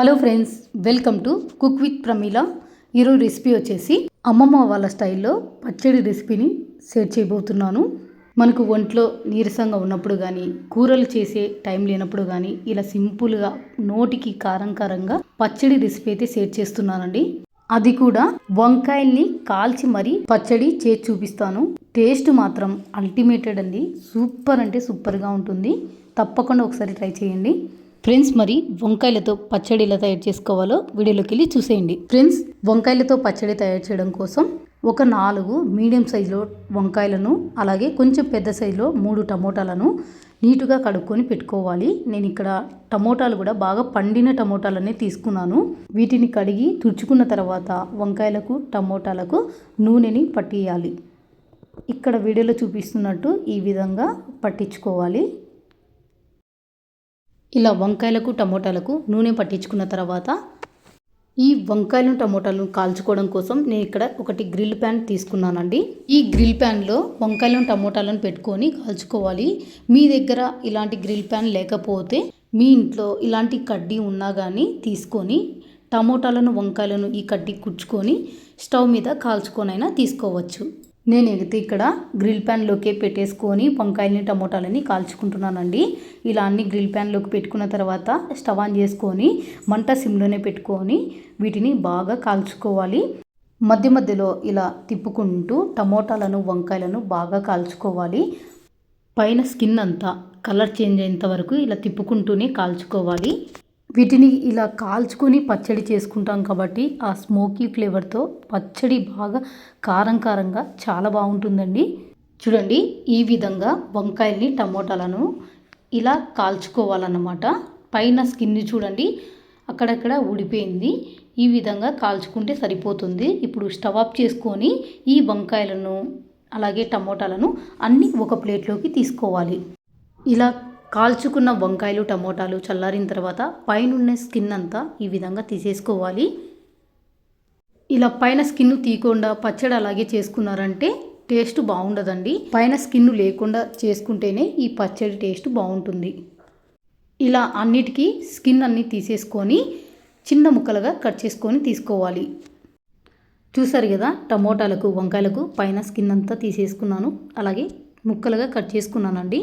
Hello friends welcome to cook with Pramila. ఈరోజు recipe వచ్చేసి అమ్మమ్మ వాళ్ళ స్టైల్లో పచ్చడి రెసిపీని షేర్ చేయబోతున్నాను. మనకు ఒంట్లో నీరసంగా ఉన్నప్పుడు కానీ కూరలు చేసే టైం లేనప్పుడు కానీ ఇలా సింపుల్గా నోటికి కారం కారంగా పచ్చడి రెసిపీ అయితే షేర్ చేస్తున్నానండి. అది కూడా వంకాయల్ని కాల్చి మరీ పచ్చడి చేసి చూపిస్తాను. టేస్ట్ మాత్రం అల్టిమేటెడ్ అండి. సూపర్ అంటే సూపర్గా ఉంటుంది. తప్పకుండా ఒకసారి ట్రై చేయండి. ఫ్రెండ్స్ మరి వంకాయలతో పచ్చడి ఎలా తయారు చేసుకోవాలో వీడియోలోకి వెళ్ళి చూసేయండి. ఫ్రెండ్స్ వంకాయలతో పచ్చడి తయారు చేయడం కోసం ఒక నాలుగు మీడియం సైజులో వంకాయలను అలాగే కొంచెం పెద్ద సైజులో మూడు టమోటాలను నీటుగా కడుక్కొని పెట్టుకోవాలి. నేను ఇక్కడ టమోటాలు కూడా బాగా పండిన టమోటాలనే తీసుకున్నాను. వీటిని కడిగి తుడుచుకున్న తర్వాత వంకాయలకు టమోటాలకు నూనెని పట్టియాలి. ఇక్కడ వీడియోలో చూపిస్తున్నట్టు ఈ విధంగా పట్టించుకోవాలి. ఇలా వంకాయలకు టమోటాలకు నూనె పట్టించుకున్న తర్వాత ఈ వంకాయలను టమోటాలను కాల్చుకోవడం కోసం నేను ఇక్కడ ఒకటి గ్రిల్ ప్యాన్ తీసుకున్నానండి. ఈ గ్రిల్ ప్యాన్లో వంకాయలను టమోటాలను పెట్టుకొని కాల్చుకోవాలి. మీ దగ్గర ఇలాంటి గ్రిల్ ప్యాన్ లేకపోతే మీ ఇంట్లో ఇలాంటి కడ్డీ ఉన్నా కానీ తీసుకొని టమోటాలను వంకాయలను ఈ కడ్డీ కుచ్చుకొని స్టవ్ మీద కాల్చుకొనైనా తీసుకోవచ్చు. నేను అయితే ఇక్కడ గ్రిల్ ప్యాన్లోకే పెట్టేసుకొని వంకాయలని టమోటాలని కాల్చుకుంటున్నానండి. ఇలా అన్ని గ్రిల్ ప్యాన్లోకి పెట్టుకున్న తర్వాత స్టవ్ ఆన్ చేసుకొని మంట సిమ్లోనే పెట్టుకొని వీటిని బాగా కాల్చుకోవాలి. మధ్య మధ్యలో ఇలా తిప్పుకుంటూ టమోటాలను వంకాయలను బాగా కాల్చుకోవాలి. పైన స్కిన్ అంతా కలర్ చేంజ్ అయ్యేంత వరకు ఇలా తిప్పుకుంటూనే కాల్చుకోవాలి. వీటిని ఇలా కాల్చుకొని పచ్చడి చేసుకుంటాం కాబట్టి ఆ స్మోకీ ఫ్లేవర్తో పచ్చడి బాగా కారం కారంగా చాలా బాగుంటుందండి. చూడండి ఈ విధంగా వంకాయల్ని టమోటాలను ఇలా కాల్చుకోవాలన్నమాట. పైన స్కిన్ని చూడండి అక్కడక్కడ ఊడిపోయింది. ఈ విధంగా కాల్చుకుంటే సరిపోతుంది. ఇప్పుడు స్టవ్ ఆఫ్ చేసుకొని ఈ వంకాయలను అలాగే టమోటాలను అన్నీ ఒక ప్లేట్లోకి తీసుకోవాలి. ఇలా కాల్చుకున్న వంకాయలు టమోటాలు చల్లారిన తర్వాత పైన స్కిన్ అంతా ఈ విధంగా తీసేసుకోవాలి. ఇలా పైన స్కిన్ తీయకుండా పచ్చడి అలాగే చేసుకున్నారంటే టేస్ట్ బాగుండదండి. పైన స్కిన్ లేకుండా చేసుకుంటేనే ఈ పచ్చడి టేస్ట్ బాగుంటుంది. ఇలా అన్నిటికీ స్కిన్ అన్ని తీసేసుకొని చిన్న ముక్కలుగా కట్ చేసుకొని తీసుకోవాలి. చూసారు కదా టమోటాలకు వంకాయలకు పైన స్కిన్ అంతా తీసేసుకున్నాను. అలాగే ముక్కలుగా కట్ చేసుకున్నానండి.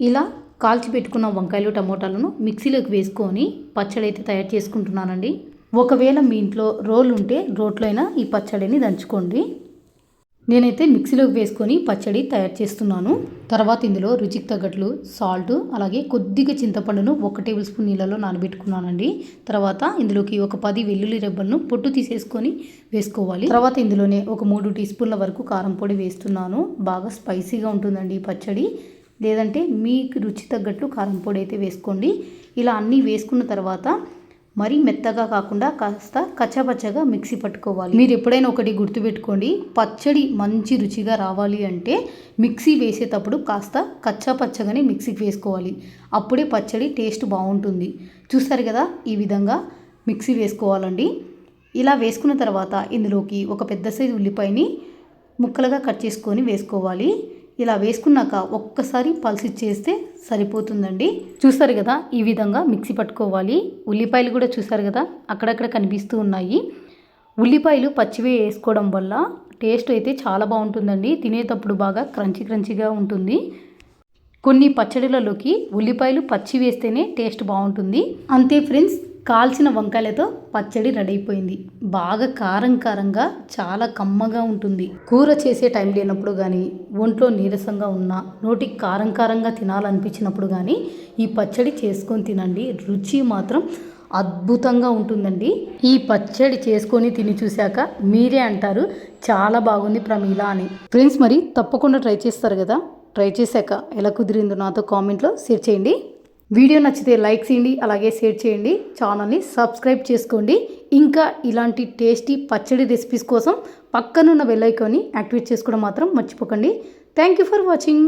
ఇలా కాల్చి పెట్టుకున్న వంకాయలు టమోటాలను మిక్సీలోకి వేసుకొని పచ్చడి అయితే తయారు చేసుకుంటున్నానండి. ఒకవేళ మీ ఇంట్లో రోల్ ఉంటే రోట్లో అయినా ఈ పచ్చడిని దంచుకోండి. నేనైతే మిక్సీలోకి వేసుకొని పచ్చడి తయారు చేస్తున్నాను. తర్వాత ఇందులో రుచికి తగ్గట్లు సాల్ట్ అలాగే కొద్దిగా చింతపండును ఒక టేబుల్ స్పూన్ నీళ్ళలో నానబెట్టుకున్నానండి. తర్వాత ఇందులోకి ఒక పది వెల్లుల్లి రెబ్బలను పొట్టు తీసేసుకొని వేసుకోవాలి. తర్వాత ఇందులోనే ఒక మూడు టీ స్పూన్ల వరకు కారం పొడి వేస్తున్నాను. బాగా స్పైసీగా ఉంటుందండి ఈ పచ్చడి. లేదంటే మీకు రుచి తగ్గట్లు కారం పొడి అయితే వేసుకోండి. ఇలా అన్నీ వేసుకున్న తర్వాత మరీ మెత్తగా కాకుండా కాస్త కచ్చపచ్చగా మిక్సీ పట్టుకోవాలి. మీరు ఎప్పుడైనా ఒకటి గుర్తుపెట్టుకోండి పచ్చడి మంచి రుచిగా రావాలి అంటే మిక్సీ వేసేటప్పుడు కాస్త కచ్చపచ్చగానే మిక్సీకి వేసుకోవాలి. అప్పుడే పచ్చడి టేస్ట్ బాగుంటుంది. చూస్తారు కదా ఈ విధంగా మిక్సీ వేసుకోవాలండి. ఇలా వేసుకున్న తర్వాత ఇందులోకి ఒక పెద్ద సైజు ఉల్లిపాయని ముక్కలుగా కట్ చేసుకొని వేసుకోవాలి. ఇలా వేసుకున్నాక ఒక్కసారి పల్సి చేస్తే సరిపోతుందండి. చూస్తారు కదా ఈ విధంగా మిక్సీ పట్టుకోవాలి. ఉల్లిపాయలు కూడా చూసారు కదా అక్కడక్కడ కనిపిస్తూ ఉన్నాయి. ఉల్లిపాయలు పచ్చివే వేసుకోవడం వల్ల టేస్ట్ అయితే చాలా బాగుంటుందండి. తినేటప్పుడు బాగా క్రంచి క్రంచిగా ఉంటుంది. కొన్ని పచ్చడిలలోకి ఉల్లిపాయలు పచ్చి వేస్తేనే టేస్ట్ బాగుంటుంది. అంతే ఫ్రెండ్స్ కాల్చిన వంకాయలతో పచ్చడి రెడీ అయిపోయింది బాగా కారం కారంగా చాలా కమ్మగా ఉంటుంది. కూర చేసే టైం లేనప్పుడు కానీ ఒంట్లో నీరసంగా ఉన్నా నోటికి కారం కారంగా తినాలనిపించినప్పుడు కానీ ఈ పచ్చడి చేసుకొని తినండి. రుచి మాత్రం అద్భుతంగా ఉంటుందండి. ఈ పచ్చడి చేసుకొని తిని చూశాక మీరే అంటారు చాలా బాగుంది ప్రమీల అని. ఫ్రెండ్స్ మరి తప్పకుండా ట్రై చేస్తారు కదా? ట్రై చేశాక ఎలా కుదిరిందో నాతో కామెంట్లో షేర్ చేయండి. వీడియో నచ్చితే లైక్ చేయండి అలాగే షేర్ చేయండి. ఛానల్ని సబ్స్క్రైబ్ చేసుకోండి. ఇంకా ఇలాంటి టేస్టీ పచ్చడి రెసిపీస్ కోసం పక్కనున్న బెల్ ఐకాన్ని యాక్టివేట్ చేసుకోవడం మాత్రం మర్చిపోకండి. Thank you for watching